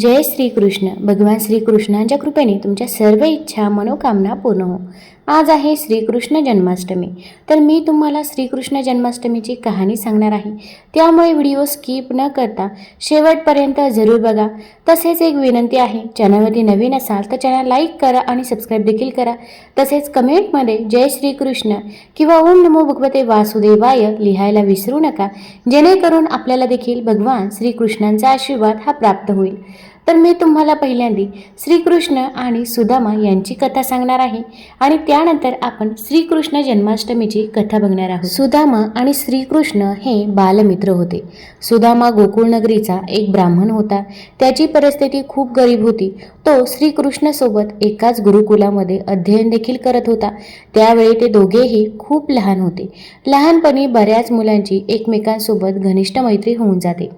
जय श्रीकृष्ण. भगवान श्रीकृष्णांच्या कृपेने तुमच्या सर्व इच्छा मनोकामना पूर्ण हो. आज आहे श्रीकृष्ण जन्माष्टमी. तर मी तुम्हाला श्रीकृष्ण जन्माष्टमीची कहाणी सांगणार आहे. त्यामुळे व्हिडिओ स्किप न करता शेवटपर्यंत जरूर बघा. तसेच एक विनंती आहे चॅनलवरती नवीन असाल तर चॅनल लाईक करा आणि सबस्क्राईब देखील करा. तसेच कमेंटमध्ये जय श्रीकृष्ण किंवा ओम नमो भगवते वासुदेवाय लिहायला विसरू नका. जेणेकरून आपल्याला देखील भगवान श्रीकृष्णांचा आशीर्वाद हा प्राप्त होईल. तर मी तुम्हाला पहिल्यांदी श्रीकृष्ण आणि सुदामा यांची कथा सांगणार आहे. आणि त्यानंतर आपण श्रीकृष्ण जन्माष्टमीची कथा बघणार आहोत. सुदामा आणि श्रीकृष्ण हे बालमित्र होते. सुदामा गोकुळनगरीचा एक ब्राह्मण होता. त्याची परिस्थिती खूप गरीब होती. तो श्रीकृष्णसोबत एकाच गुरुकुलामध्ये अध्ययन देखील करत होता. त्यावेळी ते दोघेही खूप लहान होते. लहानपणी बऱ्याच मुलांची एकमेकांसोबत घनिष्ठ मैत्री होऊन जाते.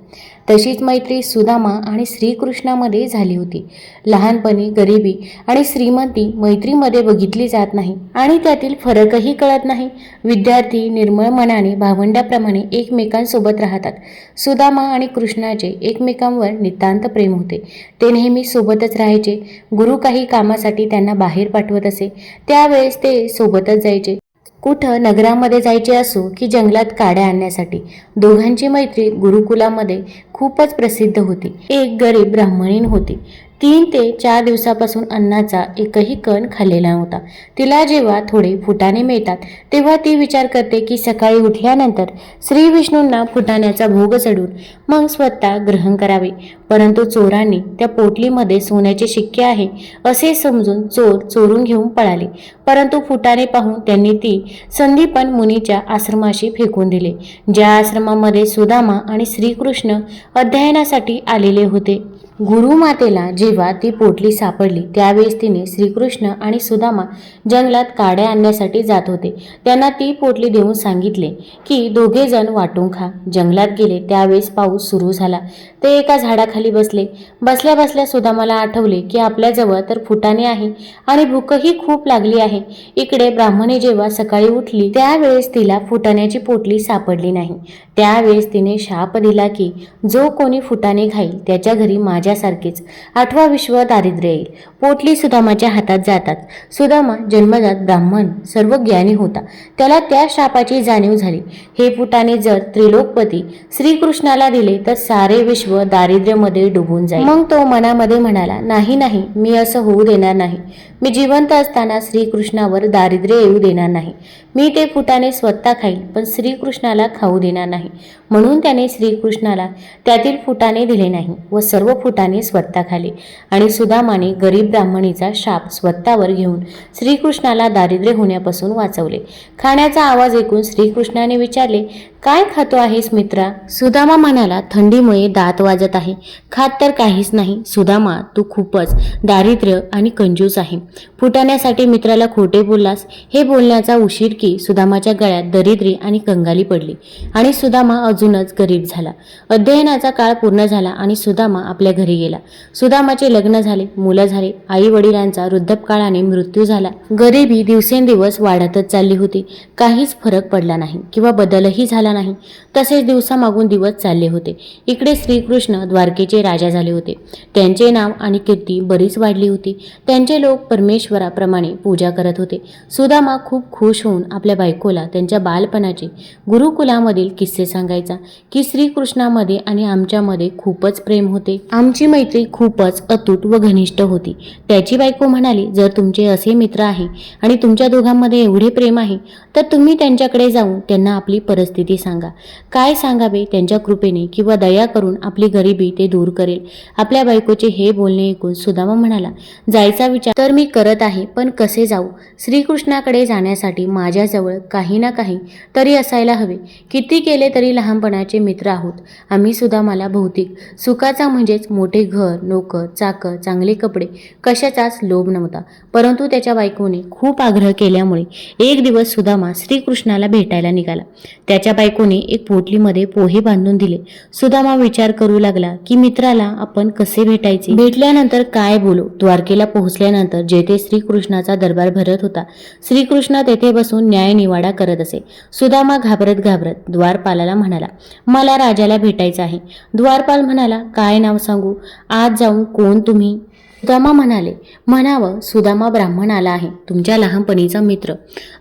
तशीच मैत्री सुदामा आणि श्रीकृष्णामध्ये झाली होती. लहानपणी गरिबी आणि श्रीमंती मैत्रीमध्ये बघितली जात नाही आणि त्यातील फरकही कळत नाही. विद्यार्थी निर्मळ मनाने भावंडाप्रमाणे एकमेकांसोबत राहतात. सुदामा आणि कृष्णाचे एकमेकांवर नितांत प्रेम होते. ते नेहमी सोबतच राहायचे. गुरु काही कामासाठी त्यांना बाहेर पाठवत असे. त्यावेळेस ते सोबतच जायचे. कुठं नगरामध्ये जायचे असो की जंगलात काड्या आणण्यासाठी दोघांची मैत्री गुरुकुलामध्ये खूपच प्रसिद्ध होती. एक गरीब ब्राह्मणीण होती. तीन ते चार दिवसापासून अन्नाचा एकही कण खाल्लेला नव्हता. तिला जेव्हा थोडे फुटाणे मिळतात तेव्हा ती विचार करते की सकाळी उठल्यानंतर श्री विष्णूंना फुटाण्याचा भोग चढून मग स्वतः ग्रहण करावे. परंतु चोरांनी त्या पोटलीमध्ये सोन्याचे शिक्के आहे असे समजून चोर चोरून घेऊन पळाले. परंतु फुटाणे पाहून त्यांनी ती संदीपन मुनीच्या आश्रमाशी फेकून दिले. ज्या आश्रमामध्ये सुदामा आणि श्रीकृष्ण अध्ययनासाठी आलेले होते गुरुमातेला जेव्हा ती पोटली सापडली त्यावेळेस तिने श्रीकृष्ण आणि सुदामा जंगलात काड्या आणण्यासाठी जात होते. त्यांना ती पोटली देऊन सांगितले की दोघे जण वाटून खा. जंगलात गेले त्यावेळेस पाऊस सुरू झाला. ते एका झाडाखाली बसले. बसल्या बसल्या सुदामाला आठवले की आपल्याजवळ तर फुटाणे आहे आणि भूकही खूप लागली आहे. इकडे ब्राह्मणी जेव्हा सकाळी उठली त्यावेळेस तिला फुटाण्याची पोटली सापडली नाही. त्यावेळेस तिने शाप दिला की जो कोणी फुटाणे खाईल त्याच्या घरी माझ्यासारखेच. आठवा विश्व दारिद्र्य येईल. पोटली सुदामाच्या हातात जातात. सुदामा जन्मजात ब्राह्मण सर्व ज्ञानी होता. त्याला त्या शापाची जाणीव झाली. हे पुटाने जर त्रिलोकपती श्रीकृष्णाला दिले तर सारे विश्व दारिद्र्यमध्ये डुबून जाईल. मग तो मनामध्ये म्हणाला नाही नाही मी असं होऊ देणार नाही. मी जिवंत असताना श्रीकृष्णावर दारिद्र्य येऊ देणार नाही. मी ते फुटाने स्वतः खाईल पण श्रीकृष्णाला खाऊ देणार नाही. म्हणून त्याने श्रीकृष्णाला त्यातील फुटाने दिले नाही व सर्व फुट मुकुटाने स्वतः खाले. आणि सुदामाने गरीब ब्राह्मणीचा शाप स्वतःवर घेऊन श्रीकृष्णाला दारिद्र्य होण्यापासून वाचवले. खाण्याचा आवाज ऐकून श्रीकृष्णाने विचारले काय खातो आहेस मित्रा सुदामा म्हणाला थंडीमुळे दात वाजत आहे. खात तर काहीच नाही. सुदामा तू खूपच दारिद्र्य आणि कंजूस आहे. फुटाण्यासाठी मित्राला खोटे बोललास. हे बोलण्याचा उशीर की सुदामाच्या गळ्यात दरिद्री आणि कंगाली पडली. आणि सुदामा अजूनच गरीब झाला. अध्ययनाचा काळ पूर्ण झाला आणि सुदामा आपल्या घरी घरी गेला. सुदामाचे लग्न झाले मुलं झाले आई वडिलांचा वृद्धपकाळाने मृत्यू झाला. गरिबी दिवसेंदिवस वाढतच चालली होती. काहीच फरक पडला नाही किंवा बदलही झाला नाही. तसेच दिवसामागून दिवस चालले होते. इकडे श्रीकृष्ण द्वारकेचे राजा झाले होते. त्यांचे नाव आणि कीर्ती बरीच वाढली होती. त्यांचे लोक परमेश्वराप्रमाणे पूजा करत होते. सुदामा खूप खुश होऊन आपल्या बायकोला त्यांच्या बालपणाचे गुरुकुलामधील किस्से सांगायचा की श्रीकृष्णामध्ये आणि आमच्यामध्ये खूपच प्रेम होते. आमची मैत्री खूपच अतूट व घनिष्ठ होती. त्याची बायको म्हणाली जर तुमचे असे मित्र आहे आणि तुमच्या दोघांमध्ये एवढे प्रेम आहे तर तुम्ही त्यांच्याकडे जाऊन त्यांना आपली परिस्थिती सांगा. काय सांगावे त्यांच्या कृपेने किंवा दया करून आपली गरिबी ते दूर करेल? आपल्या बायकोचे हे बोलणे ऐकून सुदामा म्हणाला जायचा विचार तर मी करत आहे पण कसे जाऊ? श्रीकृष्णाकडे जाण्यासाठी माझ्याजवळ काही ना काही तरी असायला हवे. किती केले तरी लहानपणाचे मित्र आहोत. आम्ही सुदामाला भौतिक सुखाचा म्हणजेच मोठे घर नोकर चाकर चांगले कपडे कशाचाच लोभ नव्हता. परंतु त्याच्या बायकोने खूप आग्रह केल्यामुळे एक दिवस सुदामा श्रीकृष्णाला भेटायला निघाला. त्याच्या बायकोने एक पोटलीमध्ये पोहे बांधून दिले. सुदामा विचार करू लागला की मित्राला आपण कसे भेटायचे? भेटल्यानंतर काय बोलू? द्वारकेला पोहोचल्यानंतर जेथे श्रीकृष्णाचा दरबार भरत होता श्रीकृष्ण तेथे बसून न्यायनिवाडा करत असे. सुदामा घाबरत घाबरत द्वारपालाला म्हणाला मला राजाला भेटायचं आहे. द्वारपाल म्हणाला काय नाव सांगू? आज जाऊन कोण तुम्ही? सुदामा म्हणाले म्हणावं सुदामा ब्राह्मण आला आहे तुमच्या लहानपणीचा मित्र.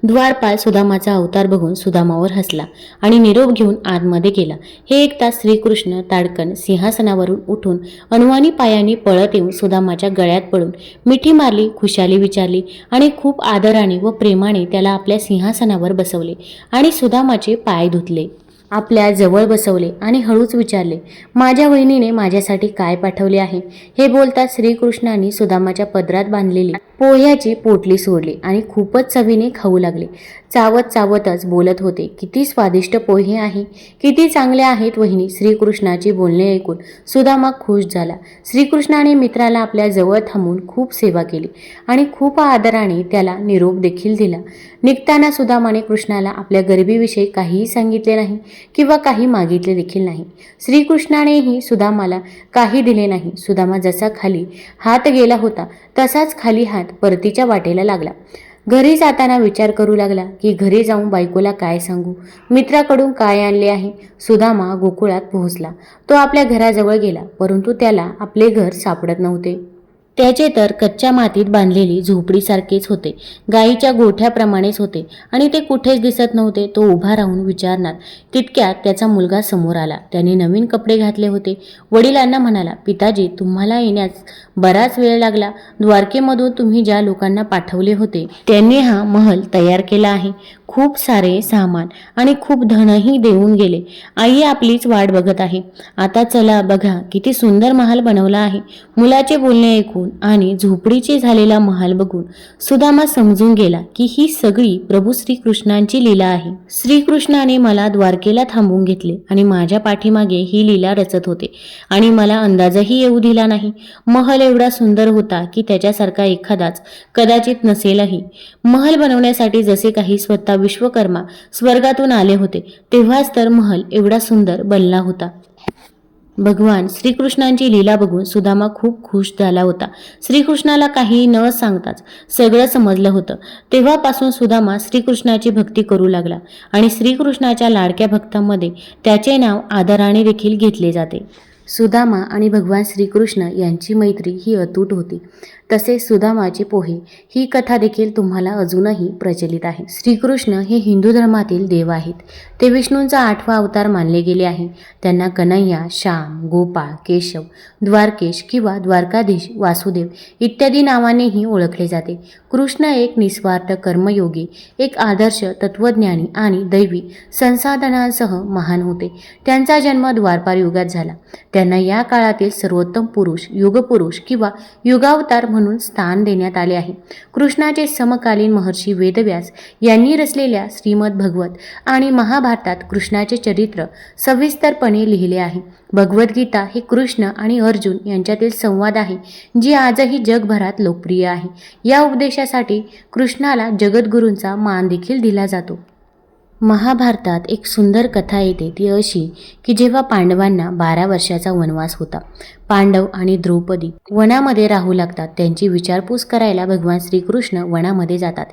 द्वारपाल सुदामाचा अवतार बघून सुदामावर हसला आणि निरोप घेऊन आतमध्ये गेला. हे ऐकता श्रीकृष्ण ताडकन सिंहासनावरून उठून अनुवानी पायांनी पळत येऊन सुदामाच्या गळ्यात पडून मिठी मारली खुशाली विचारली आणि खूप आदराने व प्रेमाने त्याला आपल्या सिंहासनावर बसवले आणि सुदामाचे पाय धुतले. आपल्या जवळ बसवले आणि हळूच विचारले माझ्या वहिनीने माझ्यासाठी काय पाठवले आहे? हे बोलताच श्रीकृष्णाने सुदामाच्या पदरात बांधलेली पोह्याची पोटली सोडली आणि खूपच चवीने खाऊ लागले. चावत चावतच बोलत होते किती स्वादिष्ट पोहे आहे किती चांगले आहेत वहिनी श्रीकृष्णाची बोलणे ऐकून सुदामा खुश झाला. श्रीकृष्णाने मित्राला आपल्या जवळ थांबून खूप सेवा केली आणि खूप आदराने त्याला निरोप देखील दिला. निघताना सुदामाने कृष्णाला आपल्या गरिबीविषयी काहीही सांगितले नाही किंवा काही मागितले देखील नाही. श्रीकृष्णानेही सुदामाला काही दिले नाही. सुदामा जसा खाली हात गेला होता तसाच खाली हात परतीच्या वाटेला लागला. घरी जाताना विचार करू लागला की घरी जाऊन बायकोला काय सांगू? मित्राकडून काय आणले आहे? सुदामा गोकुळात पोहोचला. तो आपल्या घराजवळ गेला परंतु त्याला आपले घर सापडत नव्हते. त्याचे तर कच्च्या मातीत बांधलेली झोपडीसारखेच होते. गाईच्या गोठ्याप्रमाणेच होते आणि ते कुठेच दिसत नव्हते. तो उभा राहून विचारणार. तितक्यात त्याचा मुलगा समोर आला. त्याने नवीन कपडे घातले होते. वडिलांना म्हणाला पिताजी तुम्हाला येण्यास बराच वेळ लागला. द्वारकेमधून तुम्ही ज्या लोकांना पाठवले होते त्यांनी हा महल तयार केला आहे. खूप सारे सामान आणि खूप धनही देऊन गेले. आई आपलीच वाट बघत आहे. आता चला बघा किती सुंदर महाल बनवला आहे. मुलाचे बोलणे ऐकून आणि झोपडीचे झालेला महाल बघून सुदामा समजून गेला की ही सगळी प्रभू श्रीकृष्णांची लीला आहे. श्रीकृष्णाने मला द्वारकेला थांबून घेतले आणि माझ्या पाठीमागे ही लीला रचत होते आणि मला अंदाजही येऊ दिला नाही. महल एवढा सुंदर होता की त्याच्यासारखा एखादाच कदाचित नसेलही. महल बनवण्यासाठी जसे काही स्वतः विश्वकर्मा स्वर्गातून आले होते तेव्हाच तर महल एवढा सुंदर बनला होता. भगवान श्रीकृष्णांची लीला बघून सुदामा खूप खुश झाला होता. श्रीकृष्णाला काही न सांगताच सगळं समजलं होतं. तेव्हापासून सुदामा श्रीकृष्णाची भक्ती करू लागला आणि श्रीकृष्णाच्या लाडक्या भक्तांमध्ये त्याचे नाव आदराने देखील घेतले जाते. सुदामा आणि भगवान श्रीकृष्ण यांची मैत्री ही अतूट होती. तसेच सुदामाचे पोहे ही कथा देखील तुम्हाला अजूनही प्रचलित आहे. श्रीकृष्ण हे हिंदू धर्मातील देव आहेत. ते विष्णूंचा आठवा अवतार मानले गेले आहे. त्यांना कन्हैया श्याम गोपाळ केशव द्वारकेश किंवा द्वारकाधीश वासुदेव इत्यादी नावानेही ओळखले जाते. कृष्ण एक निस्वार्थ कर्मयोगी एक आदर्श तत्वज्ञानी आणि दैवी संसाधनांसह महान होते. त्यांचा जन्म द्वारपार युगात झाला. त्यांना या काळातील सर्वोत्तम पुरुष युगपुरुष किंवा युगावतार म्हणून स्थान देण्यात आले आहे. कृष्णाचे समकालीन महर्षी वेदव्यास यांनी रचलेल्या श्रीमद भगवत आणि महाभारतात कृष्णाचे चरित्र सविस्तरपणे लिहिले आहे. भगवद्गीता हे कृष्ण आणि अर्जुन यांच्यातील संवाद आहे जी आजही जगभरात लोकप्रिय आहे. या उपदेशासाठी कृष्णाला जगद्गुरूंचा मान देखील दिला जातो. महाभारतात एक सुंदर कथा येते ती अशी की जेव्हा पांडवांना बारा वर्षाचा वनवास होता. पांडव आणि द्रौपदी वनामध्ये राहू लागतात. त्यांची विचारपूस करायला भगवान श्रीकृष्ण वनामध्ये जातात.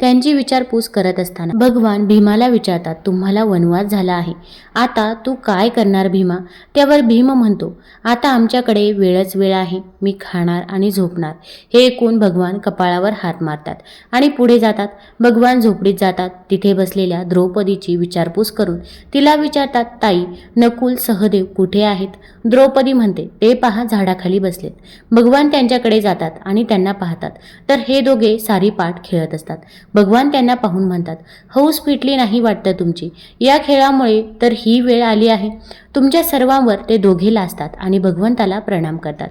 त्यांची विचारपूस करत असताना भगवान भीमाला विचारतात तुम्हाला वनवास झाला आहे. आता तू काय करणार भीमा? त्यावर भीम म्हणतो आता आमच्याकडे वेळच वेळ आहे. मी खाणार आणि झोपणार. हे ऐकून भगवान कपाळावर हात मारतात आणि पुढे जातात. भगवान झोपडीत जातात. तिथे बसलेल्या द्रौपदीची विचारपूस करून तिला विचारतात ताई नकुल सहदेव कुठे आहेत? द्रौपदी म्हणते ते पहा झाडाखाली बसलेत. भगवान त्यांच्याकडे जातात आणि त्यांना पाहतात. तर हे दोघे सारी पाठ खेळत असतात. भगवान त्यांना पाहून म्हणतात हौस फिटली नाही वाटतं तुमची. या खेळामुळे तर ही वेळ आली आहे. तुमच्या सर्वांवर ते दोघे लाजतात आणि भगवंताला प्रणाम करतात.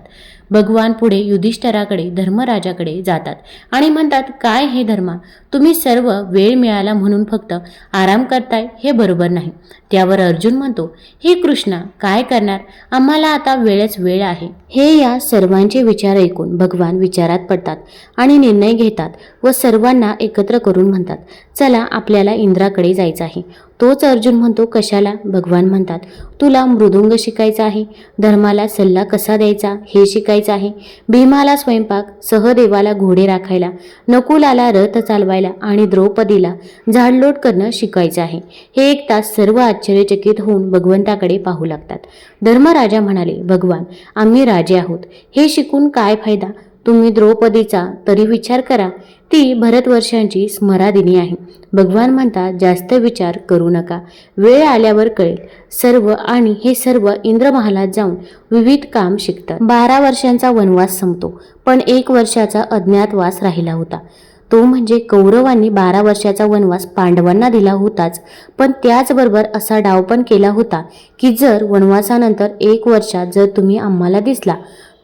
भगवान पुढे युधिष्ठराकडे धर्मराजाकडे जातात आणि म्हणतात काय हे धर्मा? तुम्ही सर्व वेळ मिळाला म्हणून फक्त आराम करताय? हे बरोबर नाही. त्यावर अर्जुन म्हणतो हे कृष्णा काय करणार? आम्हाला आता वेळच वेळ आहे. हे या सर्वांचे विचार ऐकून भगवान विचारात पडतात आणि निर्णय घेतात व सर्वांना एकत्र करून म्हणतात चला आपल्याला इंद्राकडे जायचं आहे. तोच अर्जुन म्हणतो कशाला? भगवान म्हणतात तुला मृदुंग शिकायचा आहे. धर्माला सल्ला कसा द्यायचा? हे शिकायचं आहे. भीमाला स्वयंपाक सहदेवाला घोडे राखायला नकुलाला रथ चालवायला आणि द्रौपदीला झाडलोट करणं शिकायचं आहे. हे एक तास सर्व आश्चर्यचकित होऊन भगवंताकडे पाहू लागतात. धर्मराजा म्हणाले भगवान आम्ही राजे आहोत. हे शिकून काय फायदा? तुम्ही द्रौपदीचा तरी विचार करा. ती भरतवर्षांची स्मरादिनी आहे. भगवान म्हणतात जास्त विचार करू नका. वेळ आल्यावर कळेल. सर्व आणि हे सर्व इंद्रमहालात जाऊन विविध काम शिकतात. बारा वर्षांचा वनवास संपतो. पण एक वर्षाचा अज्ञातवास राहिला होता. तो म्हणजे कौरवांनी बारा वर्षाचा वनवास पांडवांना दिला होताच. पण त्याचबरोबर असा डाव पण केला होता की जर वनवासानंतर एक वर्षात जर तुम्ही आम्हाला दिसला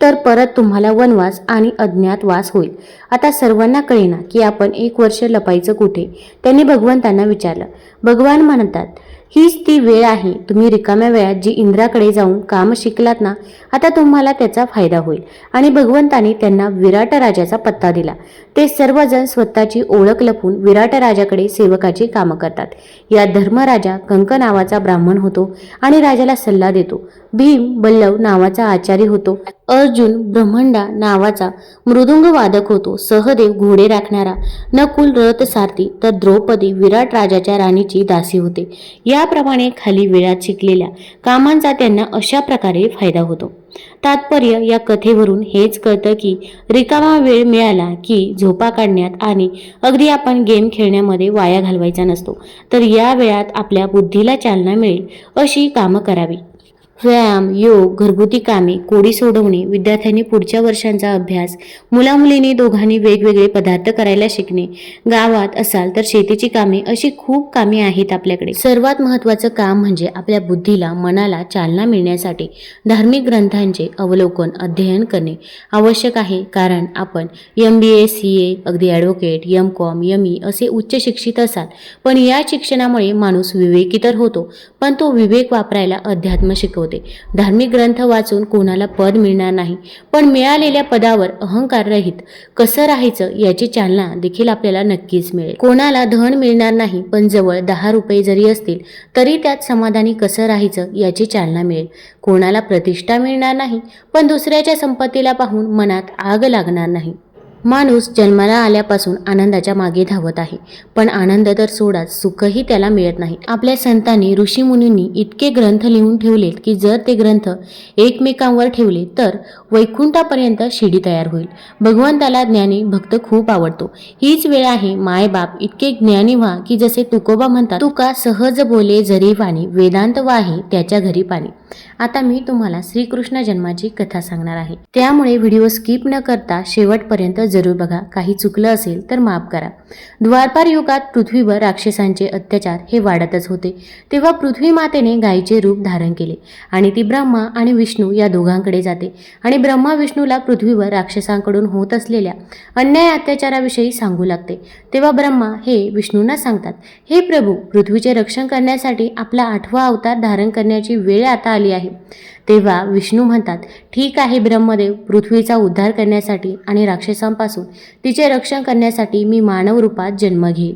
तर परत तुम्हाला वनवास आणि अज्ञातवास होईल. आता सर्वांना कळेना की आपण एक वर्ष लपायचं कुठे? त्यांनी भगवंतांना विचारलं. भगवान म्हणतात हीच ती वेळ आहे. तुम्ही रिकाम्या वेळात जी इंद्राकडे जाऊन काम शिकलात ना आता तुम्हाला त्याचा फायदा होईल. आणि भगवंताने त्यांना विराट राजाचा पत्ता दिला. ते सर्वजण स्वतःची ओळख लपून विराट राजाकडे सेवकाची कामं करतात. या धर्मराजा कंक नावाचा ब्राह्मण होतो आणि राजाला सल्ला देतो. भीम बल्लव नावाचा आचारी होतो. अर्जुन ब्रह्मंडा नावाचा मृदुंग वादक होतो. सहदेव घोडे राखणारा नकुल रथ सारथी तर द्रौपदी विराट राजाच्या राणीची दासी होते. याप्रमाणे खाली वेळात शिकलेल्या कामांचा त्यांना अशा प्रकारे फायदा होतो. तात्पर्य या कथेवरून हेच कळतं की रिकामा वेळ मिळाला की झोपा काढण्यात आणि अगदी आपण गेम खेळण्यामध्ये वाया घालवायचा नसतो. तर या वेळात आपल्या बुद्धीला चालना मिळेल अशी कामं करावी. व्यायाम योग घरगुती कामे कोडी सोडवणे विद्यार्थ्यांनी पुढच्या वर्षांचा अभ्यास मुलामुलींनी दोघांनी वेगवेगळे पदार्थ करायला शिकणे गावात असाल तर शेतीची कामे अशी खूप कामे आहेत आपल्याकडे. सर्वात महत्त्वाचं काम म्हणजे आपल्या बुद्धीला मनाला चालना मिळण्यासाठी धार्मिक ग्रंथांचे अवलोकन अध्ययन करणे आवश्यक आहे. कारण आपण M B A C A अगदी advocate M Com M E असे उच्च शिक्षित असाल पण या शिक्षणामुळे माणूस विवेकी तर होतो पण तो विवेक वापरायला अध्यात्म शिकवतो. धार्मिक ग्रंथ वाचून कोणाला पद मिळणार नाही. पण मिळालेल्या पदावर अहंकार रहित कसं राहायचं याची चालना देखील आपल्याला नक्कीच मिळेल. कोणाला धन मिळणार नाही पण जवळ दहा रुपये जरी असतील तरी त्यात समाधानी कसं राहायचं याची चालना मिळेल. कोणाला प्रतिष्ठा मिळणार नाही पण दुसऱ्याच्या संपत्तीला पाहून मनात आग लागणार नाही. माणूस जन्माला आल्यापासून आनंदाच्या मागे धावत आहे. पण आनंद तर सोडाच सुखही त्याला मिळत नाही. आपल्या संतांनी ऋषीमुनींनी इतके ग्रंथ लिहून ठेवलेत की जर ते ग्रंथ एकमेकांवर ठेवले तर वैकुंठापर्यंत शिडी तयार होईल. भगवंताला ज्ञानी भक्त खूप आवडतो. हीच वेळ आहे मायबाप इतके ज्ञानी व्हा की जसे तुकोबा म्हणतात तुका सहज बोले जरी वाणी वेदांत वाहे त्याच्या घरी पाणी. आता मी तुम्हाला श्रीकृष्ण जन्माची कथा सांगणार आहे. त्यामुळे व्हिडिओ स्किप न करता शेवटपर्यंत जरूर बघा. काही चुकलं असेल तर माफ करा. द्वारपार युगात पृथ्वीवर राक्षसांचे अत्याचार हे वाढतच होते. तेव्हा पृथ्वी मातेने गायीचे रूप धारण केले आणि ती ब्रह्मा आणि विष्णू या दोघांकडे जाते. आणि ब्रह्मा विष्णूला पृथ्वीवर राक्षसांकडून होत असलेल्या अन्याय अत्याचाराविषयी सांगू लागते. तेव्हा ब्रह्मा हे विष्णूंना सांगतात हे प्रभू पृथ्वीचे रक्षण करण्यासाठी आपला आठवा अवतार धारण करण्याची वेळ आता आली आहे. आहे तेव्हा विष्णू म्हणतात ठीक आहे ब्रह्मदेव पृथ्वीचा उद्धार करण्यासाठी आणि राक्षसांपासून तिचे रक्षण करण्यासाठी मी मानव रूपात जन्म घेईन.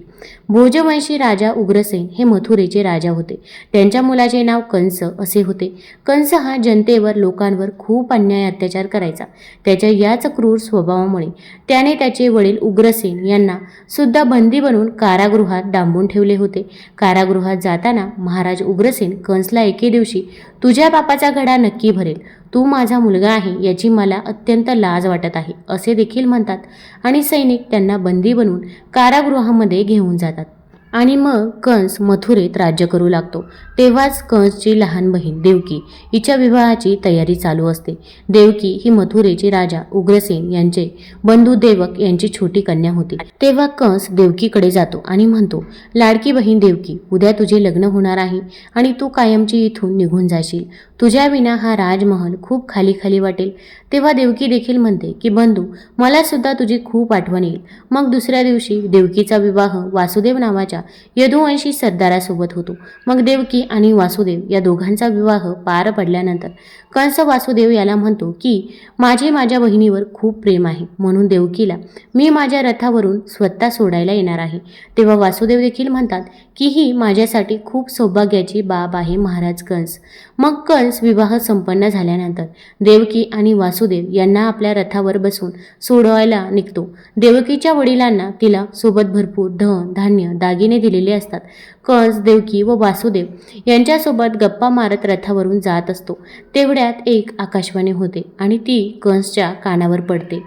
भोजवंशी राजा उग्रसेन हे मथुरेचे राजा होते. त्यांच्या मुलाचे नाव कंस असे होते. कंस हा जनतेवर लोकांवर खूप अन्याय अत्याचार करायचा. त्याच्या याच क्रूर स्वभावामुळे त्याने त्याचे वडील उग्रसेन यांना सुद्धा बंदी बनवून कारागृहात डांबून ठेवले होते. कारागृहात जाताना महाराज उग्रसेन कंसला एके दिवशी तुझ्या बापाचा घडा नक्की भरेल. तू माझा मुलगा आहे याची मला अत्यंत लाज वाटत आहे असे देखील म्हणतात. आणि सैनिक त्यांना बंदी बनवून कारागृहामध्ये घेऊन जातात. आणि मग कंस मथुरेत राज्य करू लागतो. तेव्हाच कंसची लहान बहीण देवकी हिच्या विवाहाची तयारी चालू असते. देवकी ही मथुरेची राजा उग्रसेन यांचे बंधू देवक यांची छोटी कन्या होती. तेव्हा कंस देवकीकडे जातो आणि म्हणतो लाडकी बहीण देवकी उद्या तुझे लग्न होणार आहे आणि तू कायमची इथून निघून जाशील. तुझ्या विना हा राजमहल खूप खाली खाली वाटेल. तेव्हा देवकी देखील म्हणते की बंधू मला सुद्धा तुझी खूप आठवण येईल. मग दुसऱ्या दिवशी देवकीचा विवाह वासुदेव नावाच्या नावाच्या यदुवंशी सरदारासोबत होतो. मग देवकी आणि वासुदेव या दोघांचा विवाह पार पडल्यानंतर कंस वासुदेव याला म्हणतो की माझे माझ्या बहिणीवर खूप प्रेम आहे. म्हणून देवकीला मी माझ्या रथावरून स्वतः सोडायला येणार आहे. तेव्हा वासुदेव देखील म्हणतात की ही माझ्यासाठी खूप सौभाग्याची बाब आहे महाराज कंस. मग कंस विवाह संपन्न झाल्यानंतर देवकी आणि वासुदेव यांना आपल्या रथावर बसून सोडवायला निघतो. देवकीच्या वडिलांना तिला सोबत भरपूर धन धान्य दागिने दिलेले असतात. कंस देवकी व वासुदेव यांच्यासोबत गप्पा मारत रथावरून जात असतो. तेवढ्यात एक आकाशवाणी होते आणि ती कंसच्या कानावर पडते.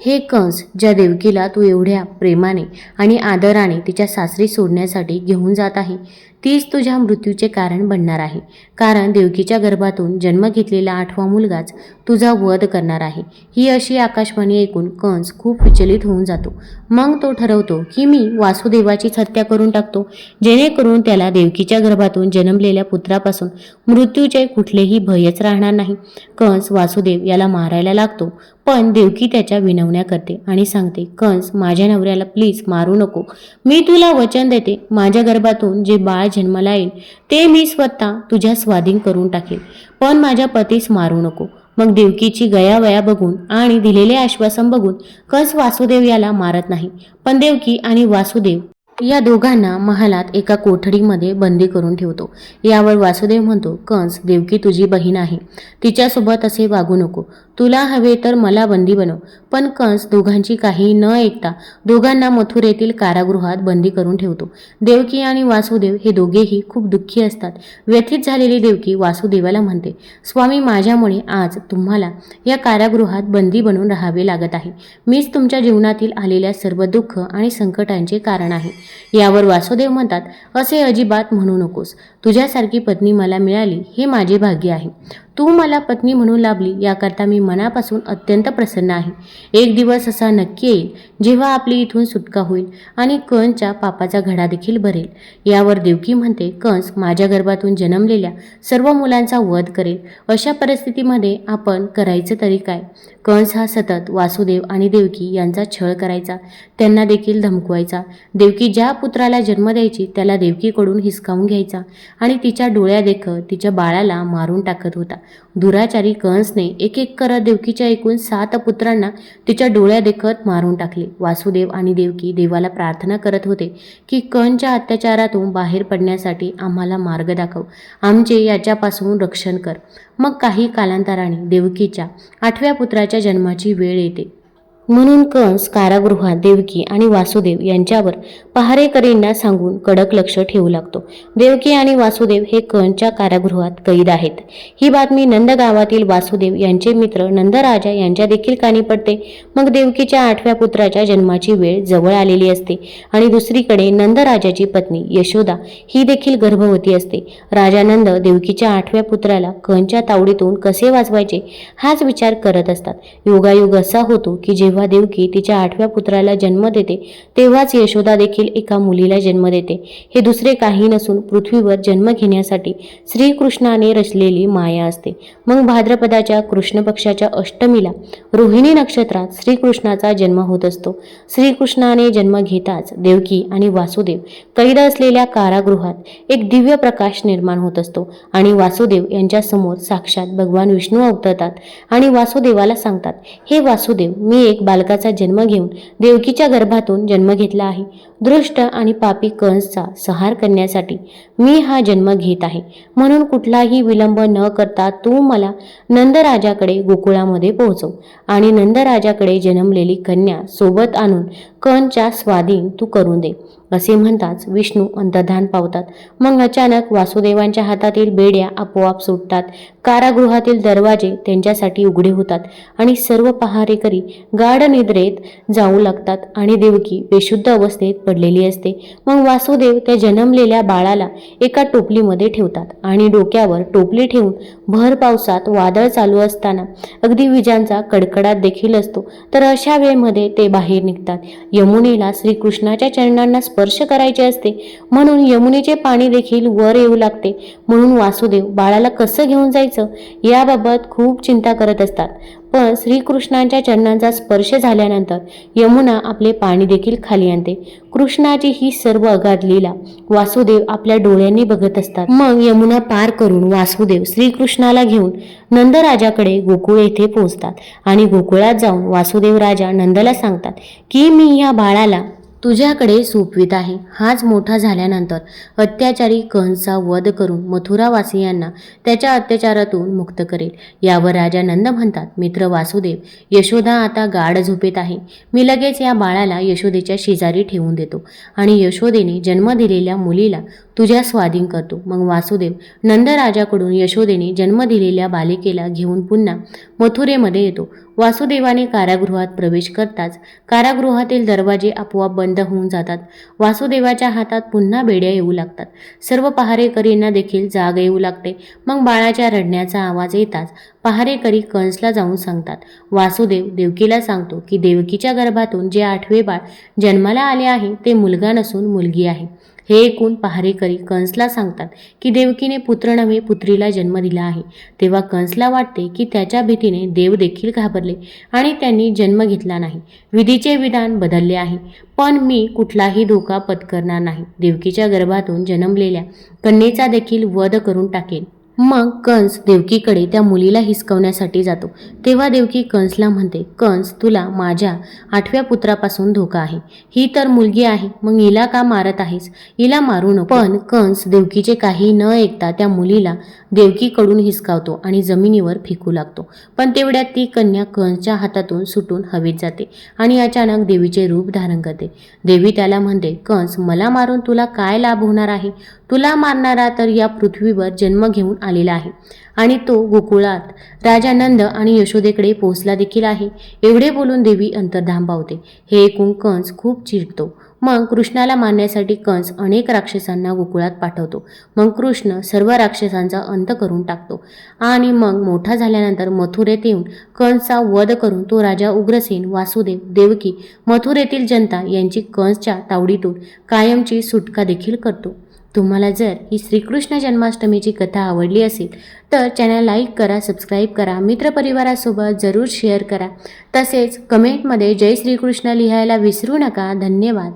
हे कंस ज्या देवकीला तू एवढ्या प्रेमाने आणि आदराने तिच्या सासरी सोडण्यासाठी घेऊन जात आहे तीच तुझ्या मृत्यूचे कारण बनणार आहे. कारण देवकीच्या गर्भातून जन्म घेतलेला आठवा मुलगाच तुझा वध करणार आहे. ही अशी आकाशवाणी ऐकून कंस खूप विचलित होऊन जातो. मग तो ठरवतो की मी वासुदेवाचीच हत्या करून टाकतो. जेणेकरून त्याला देवकीच्या गर्भातून जन्मलेल्या पुत्रापासून मृत्यूचे कुठलेही भयच राहणार नाही. कंस वासुदेव याला मारायला लागतो पण देवकी त्याच्या विनवण्या करते आणि सांगते कंस माझ्या नवऱ्याला प्लीज मारू नको. मी तुला वचन देते. माझ्या गर्भातून जे बाळ जन्माला येईल ते मी स्वतः तुझ्या स्वाधीन करून टाकेन. पण माझ्या पतीस मारू नको. मग देवकीची गयावया बघून आणि दिलेले आश्वासन बघून कस वासुदेव याला मारत नाही. पण देवकी आणि वासुदेव या दोघांना महालात एका कोठडीमध्ये बंदी करून ठेवतो. यावर वासुदेव म्हणतो कंस देवकी तुझी बहीण आहे. तिच्यासोबत असे वागू नको. तुला हवे तर मला बंदी बनव. पण कंस दोघांची काही न ऐकता दोघांना मथुरेतील कारागृहात बंदी करून ठेवतो. देवकी आणि वासुदेव हे दोघेही खूप दुःखी असतात. व्यथित झालेली देवकी वासुदेवाला म्हणते स्वामी माझ्यामुळे आज तुम्हाला या कारागृहात बंदी बनून राहावे लागत आहे. मीच तुमच्या जीवनातील आलेल्या सर्व दुःख आणि संकटांचे कारण आहे. यावर वासुदेव म्हणतात असे अजिबात म्हणू नकोस. तुझ्यासारखी पत्नी मला मिळाली हे माझे भाग्य आहे. तू मला पत्नी म्हणून लाभली याकरता मी मनापासून अत्यंत प्रसन्न आहे. एक दिवस असा नक्की येईल जेव्हा आपली इथून सुटका होईल आणि कंसच्या पापाचा घडा देखील भरेल. यावर देवकी म्हणते कंस माझ्या गर्भातून जन्मलेल्या सर्व मुलांचा वध करेल. अशा परिस्थितीमध्ये आपण करायचं तरी काय? कंस हा सतत वासुदेव आणि देवकी यांचा छळ करायचा त्यांना देखील धमकवायचा. देवकी ज्या पुत्राला जन्म द्यायची त्याला देवकीकडून हिसकावून घ्यायचा आणि तिच्या डोळ्या देखत तिच्या बाळाला मारून टाकत होता. दुराचारी कंसने एक एक करत देवकीच्या एकूण सात पुत्रांना तिच्या डोळ्या देखत मारून टाकले. वासुदेव आणि देवकी देवाला प्रार्थना करत होते की कंसच्या अत्याचारातून बाहेर पडण्यासाठी आम्हाला मार्ग दाखव. आमचे याच्यापासून रक्षण कर. मग काही कालांतराने देवकीच्या आठव्या पुत्राच्या जन्माची वेळ येते. म्हणून कंस कारागृहात देवकी आणि वासुदेव यांच्यावर पहारेकरींना सांगून कडक लक्ष ठेवू लागतो. देवकी आणि वासुदेव हे कंसच्या कारागृहात कैद आहेत. ही बातमी नंद गावातील वासुदेव यांचे मित्र नंदराजा यांच्या देखील कानी पडते. मग देवकीच्या आठव्या पुत्राच्या जन्माची वेळ जवळ आलेली असते आणि दुसरीकडे नंदराजाची पत्नी यशोदा ही देखील गर्भवती असते. राजा नंद देवकीच्या आठव्या पुत्राला कंसच्या तावडीतून कसे वाचवायचे हाच विचार करत असतात. योगायोग असा होतो की जेव्हा देवकी तिच्या आठव्या पुत्राला जन्म देते तेव्हाच यशोदा देखील एका मुलीला जन्म देते. हे दुसरे काही नसून पृथ्वीवर जन्म घेण्यासाठी श्रीकृष्णाने रचलेली माया असते. मग भाद्रपदाच्या कृष्ण पक्षाच्या अष्टमीला रोहिणी नक्षत्रात श्रीकृष्णाचा जन्म होत असतो. श्रीकृष्णाने जन्म घेताच देवकी आणि वासुदेव कैद असलेल्या कारागृहात एक दिव्य प्रकाश निर्माण होत असतो आणि वासुदेव यांच्या समोर साक्षात भगवान विष्णू अवतरतात आणि वासुदेवाला सांगतात हे वासुदेव मी एक बालकाचा जन्म घेऊन देवकीच्या गर्भातून जन्म घेतला आहे. दृष्ट आणि पापी कंसचा संहार करण्यासाठी मी हा जन्म घेत आहे. म्हणून कुठलाही विलंब न करता तू मला नंदराजाकडे गोकुळामध्ये पोहोचव आणि नंदराजाकडे जन्मलेली कन्या सोबत आणून कणच्या स्वाधीन तू करून दे. असे म्हणताच विष्णू अंतर्धान पावतात. मग अचानक वासुदेवांच्या हातातील बेड्या आपोआप सुटतात. कारागृहातील दरवाजे त्यांच्यासाठी उघडे होतात आणि सर्व पहारेकरी गाढ निद्रेत जाऊ लागतात आणि देवकी बेशुद्ध अवस्थेत पडलेली असते. मग वासुदेव त्या जन्मलेल्या बाळाला एका टोपलीमध्ये ठेवतात आणि डोक्यावर टोपली ठेवून भर पावसात वादळ चालू असताना अगदी विजांचा कडकडाट देखील असतो. तर अशा वेळेमध्ये ते बाहेर निघतात. यमुनेला श्रीकृष्णाच्या चरणांना स्पर्श स्पर्श करायचे असते. म्हणून यमुनेचे पाणी देखील वर येऊ लागते. म्हणून वासुदेव बाळाला कसं घेऊन जायचं? याबाबत खूप चिंता करत असतात. पण श्रीकृष्णांच्या चरणांचा स्पर्श झाल्यानंतर यमुना आपले पाणी देखील खाली आणते. कृष्णाची ही सर्व अगाध लीला वासुदेव आपल्या डोळ्यांनी बघत असतात. मग यमुना पार करून वासुदेव श्रीकृष्णाला घेऊन नंदराजाकडे गोकुळ येथे पोहोचतात. आणि गोकुळात जाऊन वासुदेव राजा नंदला सांगतात की मी या बाळाला तुझ्याकडे सोपवित आहे. हाच मोठा झाल्यानंतर अत्याचारी कंसचा वध करून मथुरावासियांना त्याच्या अत्याचारातून मुक्त करेल. यावर राजा नंद म्हणतात मित्र वासुदेव यशोदा आता गाढ झोपेत आहे. मी लगेच या बाळाला यशोदेच्या शेजारी ठेवून देतो. आणि यशोदेने जन्म दिलेल्या मुलीला तुझ्या स्वाधीन करतो. मग वासुदेव नंदराजाकडून यशोदेने जन्म दिलेल्या बालिकेला घेऊन पुन्हा मथुरेमध्ये येतो. वासुदेवाने कारागृहात प्रवेश करताच कारागृहातील दरवाजे आपोआप बंद होऊन जातात. वासुदेवाच्या हातात पुन्हा बेड्या येऊ लागतात. सर्व पहारेकरींना देखील जाग येऊ लागते. मग बाळाच्या रडण्याचा आवाज येताच पहारेकरी कंसला जाऊन सांगतात वासुदेव देवकीला सांगतो की देवकीच्या गर्भातून जे आठवे बाळ जन्माला आले आहे ते मुलगा नसून मुलगी आहे. हे ऐकून पहारेकरी कंसला सांगतात की देवकीने पुत्र नव्हे पुत्रीला जन्म दिला आहे. तेव्हा कंसला वाटते की त्याच्या भीतीने देव देखील घाबरले आणि त्यांनी जन्म घेतला नाही. विधीचे विधान बदलले आहे. पण मी कुठलाही धोका पत्करणार नाही. देवकीच्या गर्भातून जन्मलेल्या कन्येचा देखील वध करून टाकेन. मग कंस देवकीकडे त्या मुलीला हिसकवण्यासाठी जातो. तेव्हा देवकी कंसला म्हणते कंस तुला माझ्या आठव्या पुत्रापासून धोका आहे. ही तर मुलगी आहे मग हिला का मारत आहेस? हिला मारू नको. पण कंस देवकीचे काही न ऐकता त्या मुलीला देवकीकडून हिसकावतो आणि जमिनीवर फेकू लागतो. पण तेवढ्यात ती कन्या कंसच्या हातातून सुटून हवेत जाते आणि अचानक देवीचे रूप धारण करते. देवी त्याला म्हणते कंस मला मारून तुला काय लाभ होणार आहे? तुला मारणारा तर या पृथ्वीवर जन्म घेऊन आलेला आहे. आणि तो गोकुळात राजा नंद आणि यशोदेकडे पोहोचला देखील आहे. एवढे बोलून देवी अंतर्धाम पावते. हे ऐकून कंस खूप चिडतो. मग कृष्णाला मारण्यासाठी कंस अनेक राक्षसांना गोकुळात पाठवतो. मग कृष्ण सर्व राक्षसांचा अंत करून टाकतो. आणि मग मोठा झाल्यानंतर मथुरेत येऊन कंसचा वध करून तो राजा उग्रसेन वासुदेव देवकी मथुरेतील जनता यांची कंसच्या तावडीतून कायमची सुटका देखील करतो. तुम्हाला जर ही श्रीकृष्ण जन्माष्टमीची कथा आवडली असेल तर चॅनल लाईक करा सबस्क्राईब करा मित्रपरिवारासोबत जरूर शेअर करा. तसेच कमेंटमध्ये जय श्रीकृष्ण लिहायला विसरू नका. धन्यवाद.